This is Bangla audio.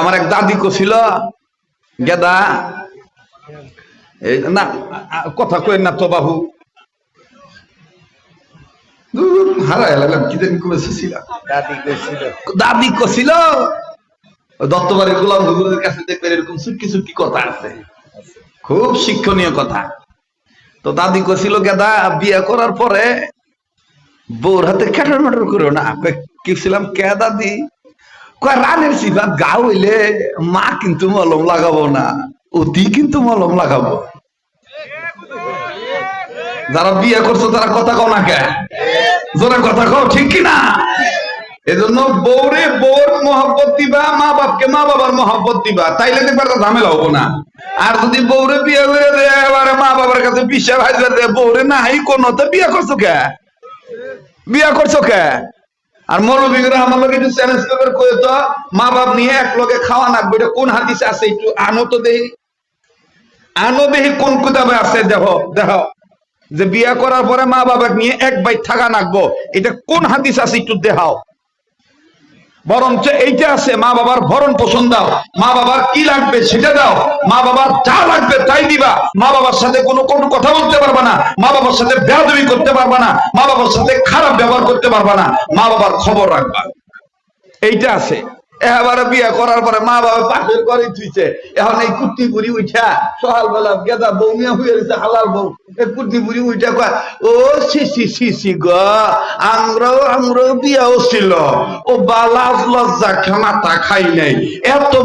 আমার এক দাদি ছিল গেদা না কথা কই না তো বাবু। দূর, হারাই কি জানি করেছিলাম দাদি কইছিল। দাদি কছিল দত্তবাড়ির গোলাম হুজুরের কাছে দেখবেন এরকম চুটকি চুটকি কথা আছে। খুব শিক্ষণীয় কথা। তো দাদি কছিল গেদা বিয়ে করার পরে বউর হাতে ক্যাটার ম্যাটার করো না কি ছিলাম কে দাদি? রানের সিফাত গা হইলে মা কিন্তু মলম লাগাবো না, অতি কিন্তু মলম লাগাবো। যারা বিয়ে করছ তারা কথা কও না কে? জোরে কথা কও, ঠিক কি না? এজন্য বউরে বউর মহব্বত দিবা মা বাপকে মা বাবার মহব্বত দিবা, তাইলে দেখবার ঝামেলা হব না। আর যদি বউরে বিয়ে করে দেয় এবারে মা বাবার কাছে বিশ্বাস হাজবে দেয় বউরে হাই কোন তো বিয়ে করছ কে? বিয়ে করছ কে? আর মৌলবীরা আমার লোক একটু চ্যালেঞ্জ পেপার করে তো মা বাপ নিয়ে এক লোকে খাওয়া নাকবে এটা কোন হাদিস আছে একটু আনো তো দেহি আনো দেহি কোন কিতাবে আছে, দেখো দেখো। যে বিয়া করার পরে মা বাবাকে নিয়ে এক বাইক থাকা নাকবো এটা কোন হাদিস আছে একটু দেখাও। বরঞ্চ এইটা আছে, মা বাবার ভরণ পোষণ দাও। মা বাবার কি লাগবে সেটা দাও। মা বাবার যা লাগবে তাই দিবা। মা বাবার সাথে কোনো কোনো কথা বলতে পারবা না। মা বাবার সাথে বেয়াদবি করতে পারবা না। মা বাবার সাথে খারাপ ব্যবহার করতে পারবা না। মা বাবার খবর রাখবা। এইটা আছে। এবারে বিয়ে করার পরে মা বাবা পাখির করে এখন এই কুর্তি বুড়ি উঠা গেদা বউ মিয়া হয়ে হালাল বউ। কুর্তি বুড়ি উঠা কয়, ও সি সি সি সি গ, আমরাও আমরাও বিয়াও ছিল। ও বালাজ লজ্জা মাথা খাই নাই। এত